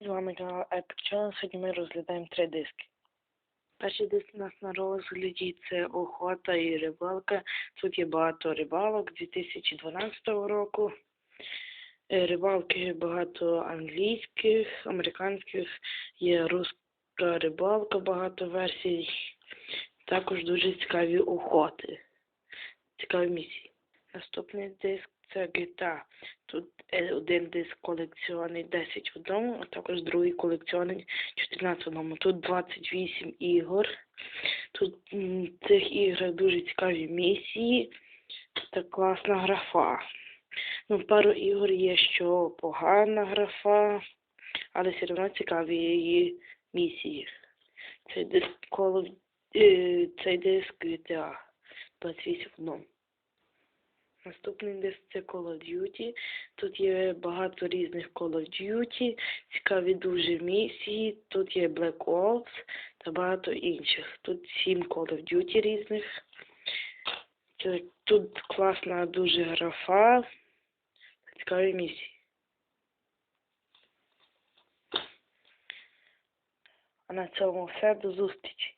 З вами канал Channel. Сьогодні ми розглядаємо три диски. Перший диск у нас на розгляді це охота і рибалка. Тут є багато рибалок 2012 року. Е, Рибалки багато англійських, американських, є руська рибалка, багато версій. Також дуже цікаві охоти. Цікаві місії. Наступний диск це GTA. Тут е, один диск колекціонний 10 в одному, а також другий колекціонний 14 в одному. Тут 28 ігор. Тут в цих іграх дуже цікаві місії та класна графа. Ну, пару ігор є, що погана графа, але все одно цікаві її місії. Цей диск of, е, цей диск GTA 28 в одному. Наступний диск це Call of Duty. Тут є багато різних Call of Duty, цікаві дуже місії. Тут є Black Ops та багато інших. Тут сім Call of Duty різних. Тут класна дуже графа. Цікаві місії. А на цьому все. До зустрічі.